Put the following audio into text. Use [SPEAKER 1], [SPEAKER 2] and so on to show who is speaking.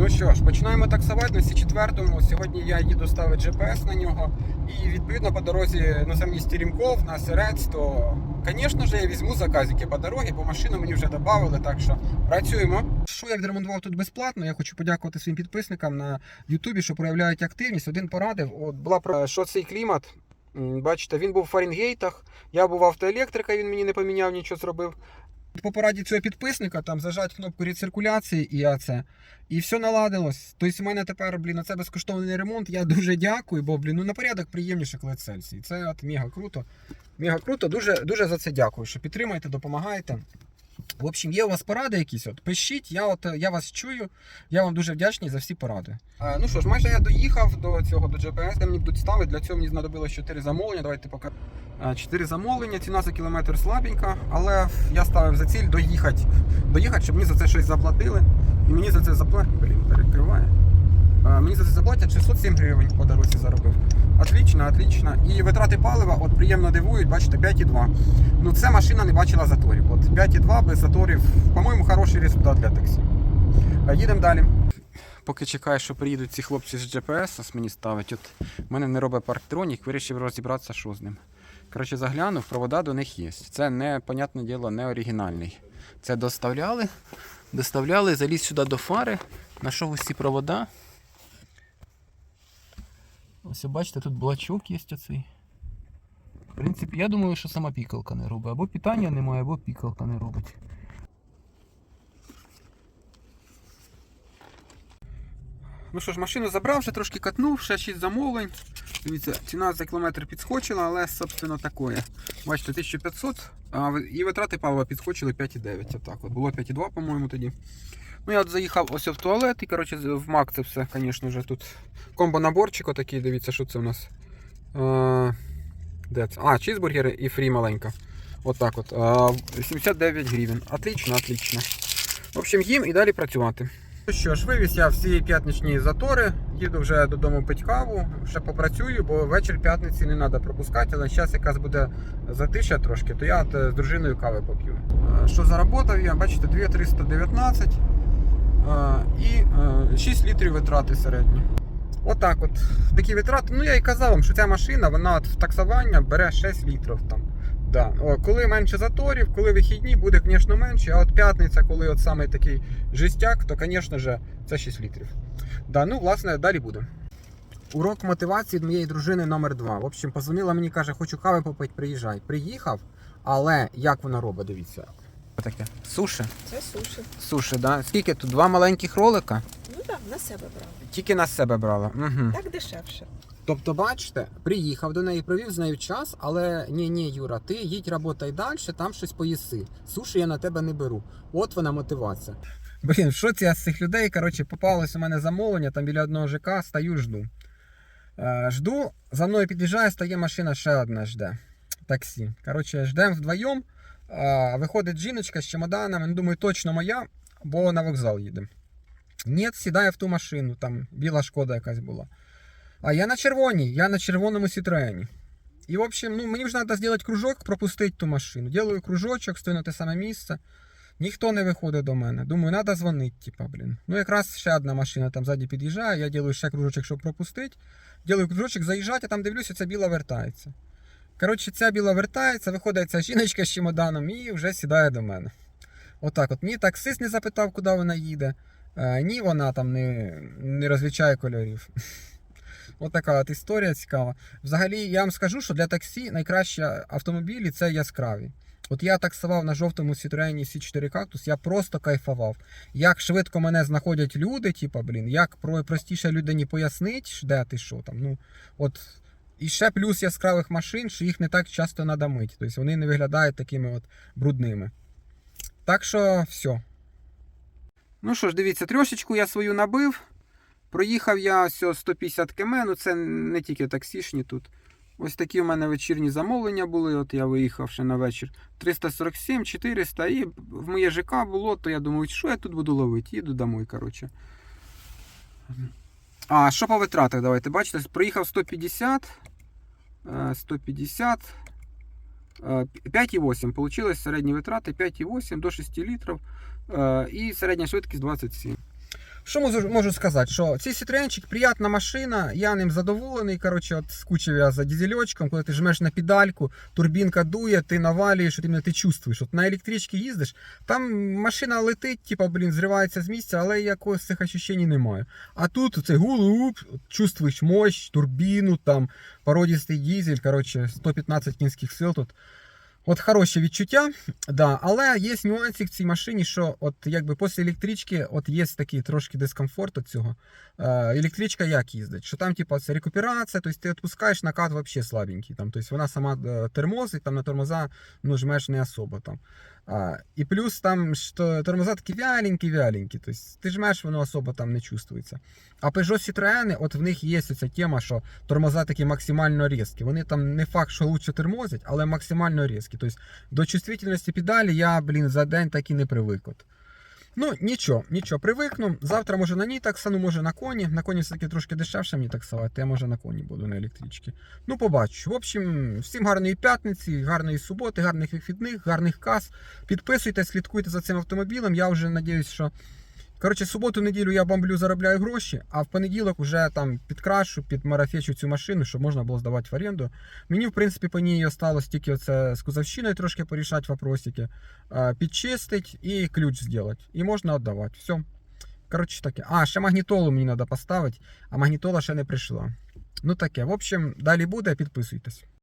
[SPEAKER 1] Ну що ж, починаємо таксувати на Сі4. Сьогодні я їду ставити GPS на нього. І відповідно по дорозі на самі Стірімков, на Сирець, то, звісно ж, я візьму заказики по дорозі, бо машину мені вже додали, так що працюємо. Що я відремонтував тут безплатно? Я хочу подякувати своїм підписникам на Ютубі, що проявляють активність. Один порадив, от була про що цей клімат. Бачите, він був в Фаренгейтах. Я був автоелектрика, він мені не поміняв, нічого зробив. По пораді цього підписника там зажать кнопку рециркуляції і АЦ. І все наладилось. Тобто, у мене тепер, блін, це безкоштовний ремонт. Я дуже дякую, бо, блін, ну на порядок приємніше, коли Цельсій. Це от мега круто. Мега круто. Дуже, дуже за це дякую, що підтримуєте, допомагаєте. В общем, є у вас поради якісь? От пишіть, я от я вас чую. Я вам дуже вдячний за всі поради. Е, ну що ж, майже я доїхав до цього до GPS, де мені будуть ставити. Для цього мені знадобилось 4 замовлення. Давайте поки. 4 замовлення, ціна за кілометр слабенька, але я ставив за ціль доїхати, доїхати, щоб мені за це щось заплатили. І мені за це заплатили. Блін, перекриває. А, Мені за це заплатять 607 гривень по дорозі заробив. Отлично, отлично. І витрати палива от приємно дивують, бачите, 5,2. Ну це машина не бачила заторів. От 5,2 без заторів, по-моєму, хороший результат для таксі. Їдемо далі. Поки чекаю, що приїдуть ці хлопці з GPS, мені ставить. От в мене не робить парктронік, вирішив розібратися, що з ним. Коротше, заглянув, провода до них є. Це не, понятне діло, не оригінальний. Це доставляли, доставляли, заліз сюди до фари, знайшов ці провода. Ось бачите, тут блачок є оцей. В принципі, я думаю, що сама пікалка не робить. Або питання немає, або пікалка не робить. Ну що ж, машину забрав, ще трошки катнув, ще 6 замовлень. Дивіться, ціна за кілометр підскочила, але собственно такое. Бачите, 1500, а і витрати палива підскочили 5,9. Отак от. Було 5,2, по-моєму, тоді. Ну я от заїхав ось в туалет і коротше, в Мак це все, звісно ж, тут комбо-наборчик отакий, дивіться, що це у нас. Е, де це? А, чізбургери і фрі маленька. Отак от. Е, 79 гривень. Отлично, отлично. В общем, їм і далі працювати. Ну що ж, вивіз я всі п'ятничні затори, їду вже додому пить каву, ще попрацюю, бо вечір п'ятниці не треба пропускати, але зараз якраз буде затища трошки, то я от е, з дружиною кави поп'ю. Е, Що заработав я, бачите, 2319 е, і е, 6 літрів витрати середні. Отак от. Такі витрати. Ну я і казав вам, що ця машина, вона от в таксування бере 6 літрів там. Да. О, коли менше заторів, коли вихідні, буде, звісно, менше. А от п'ятниця, коли от саме такий жестяк, то, звісно ж, це 6 літрів. Да, ну, власне, далі буде. Урок мотивації від моєї дружини номер 2 В общем, позвонила мені, каже, хочу кави попити, приїжджай. Приїхав, але як вона робить, дивіться. Таке. Суші.
[SPEAKER 2] Це суші.
[SPEAKER 1] Суші, да. Скільки тут? Два маленьких ролика?
[SPEAKER 2] Ну так, на себе брав.
[SPEAKER 1] Тільки на себе брала. Угу.
[SPEAKER 2] Так дешевше.
[SPEAKER 1] Тобто, бачите, приїхав до неї, провів з нею час, але ні, ні, Юра, ти їдь работай далі, там щось поїси. Суші я на тебе не беру. От вона мотивація. Блін, що це з цих людей? Коротше, попалось у мене замовлення, там біля одного ЖК, стою, жду. Е, жду, за мною під'їжджає, стає машина, ще одна жде. Таксі. Коротше, ждемо вдвоєм. Е, виходить жіночка з чемоданами, ну, думаю, точно моя, бо на вокзал їдемо. Ні, сідає в ту машину, там біла шкода якась була. А я на червоній, я на червоному Сітроені. І, в общем, ну, мені вже треба зробити кружок, пропустити ту машину. Ділаю кружочок, стою на те саме місце. Ніхто не виходить до мене. Думаю, треба дзвонити, типа, блін. Ну, якраз ще одна машина там ззаді під'їжджає, я ділаю ще кружочок, щоб пропустити. Ділаю кружочок, заїжджати, а там дивлюся, ця біла вертається. Коротше, ця біла вертається, виходить ця жіночка з чемоданом і вже сідає до мене. Отак от. Ні таксист не запитав, куди вона їде, е, ні вона там не, не розлічає кольорів. От от історія цікава. Взагалі, я вам скажу, що для таксі найкращі автомобілі це яскраві. От я таксував на жовтому Citroen C4 Cactus, я просто кайфував. Як швидко мене знаходять люди, типа, блін, як про простіше людині пояснить, де ти що там. Ну, от. І ще плюс яскравих машин, що їх не так часто треба мити. Тобто вони не виглядають такими от брудними. Так що все. Ну що ж, дивіться, трошечку я свою набив. Проїхав я ось 150 км, ну це не тільки таксішні тут. Ось такі в мене вечірні замовлення були. От я виїхав ще на вечір. 347, 400 і в моє ЖК було, то я думаю, що я тут буду ловити? Їду домой, коротше. А, що по витратах? Давайте бачите, проїхав 150. Е, 150. е, 5,8. Получилось середні витрати 5,8 до 6 літрів. и І середня швидкість 27. Що можу, сказати? Що цей Citroenчик приятна машина, я ним задоволений. Коротше, от скучив я за дізельочком, коли ти жмеш на педальку, турбінка дує, ти навалюєш, от іменно ти чувствуєш. От на електричці їздиш, там машина летить, типа, блін, зривається з місця, але якогось цих ощущень немає. А тут цей гул-уп, чувствуєш мощь, турбіну, там породістий дізель, коротше, 115 кінських сил тут. От хороші відчуття, да, але є нюансик в цій машині, що от якби після електрички от є такий трошки дискомфорт від цього. Е, електричка як їздить? Що там, типу, це рекуперація, тобто ти відпускаєш накат взагалі слабенький. Тобто вона сама термозить, там на тормоза ну, жмеш не особо там. А, і плюс там що тормоза такі вяленькі-вяленькі, тобто ти жмеш, воно особо там не чувствується. А Peugeot Citroën, от в них є ця тема, що тормоза такі максимально різкі. Вони там не факт, що лучше тормозять, але максимально різкі. Тобто до чувствительності педалі я, блін, за день так і не привик. От. Ну, нічого, нічого, привикну. Завтра може на ній таксану, може на коні. На коні все-таки трошки дешевше мені таксувати, я може на коні буду на електричці. Ну, побачу. В общем, всім гарної п'ятниці, гарної суботи, гарних вихідних, гарних кас. Підписуйтесь, слідкуйте за цим автомобілем. Я вже надіюсь, що. Коротше, суботу-неділю я бомблю, заробляю гроші, а в понеділок вже там підкрашу, підмарафечу цю машину, щоб можна було здавати в оренду. Мені, в принципі, по ній осталось тільки оце з кузовщиною трошки порішати вопросики, підчистить і ключ зробити. І можна віддавати. Все. Коротше таке. А, ще магнітолу мені треба поставити, а магнітола ще не прийшла. Ну таке. В общем, далі буде, підписуйтесь.